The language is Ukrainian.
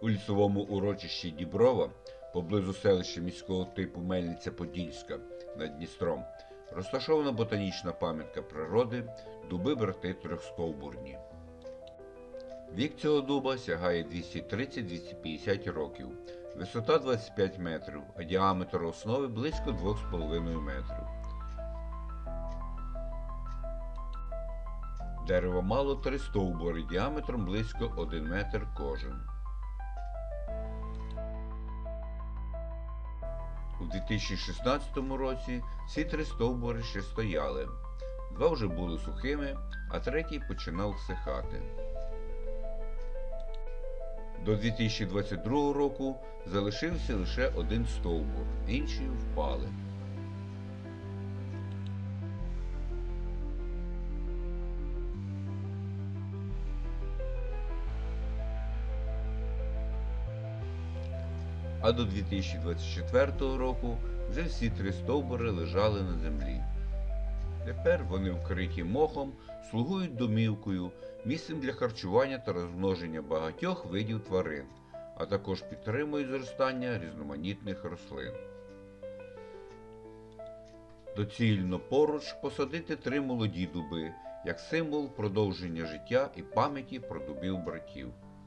У лісовому урочищі Діброва, поблизу селища міського типу Мельниця-Подільська над Дністром, розташована ботанічна пам'ятка природи дуби брати трьохстовбурні. Вік цього дуба сягає 230-250 років, висота 25 метрів, а діаметр основи близько 2,5 метрів. Дерево мало три стовбури діаметром близько 1 метр кожен. У 2016 році всі три стовбури ще стояли. Два вже були сухими, а третій починав всихати. До 2022 року залишився лише один стовбур, інші впали. А до 2024 року вже всі три стовбури лежали на землі. Тепер вони вкриті мохом, слугують домівкою, місцем для харчування та розмноження багатьох видів тварин, а також підтримують зростання різноманітних рослин. Доцільно поруч посадити три молоді дуби як символ продовження життя і пам'яті про дубів братів.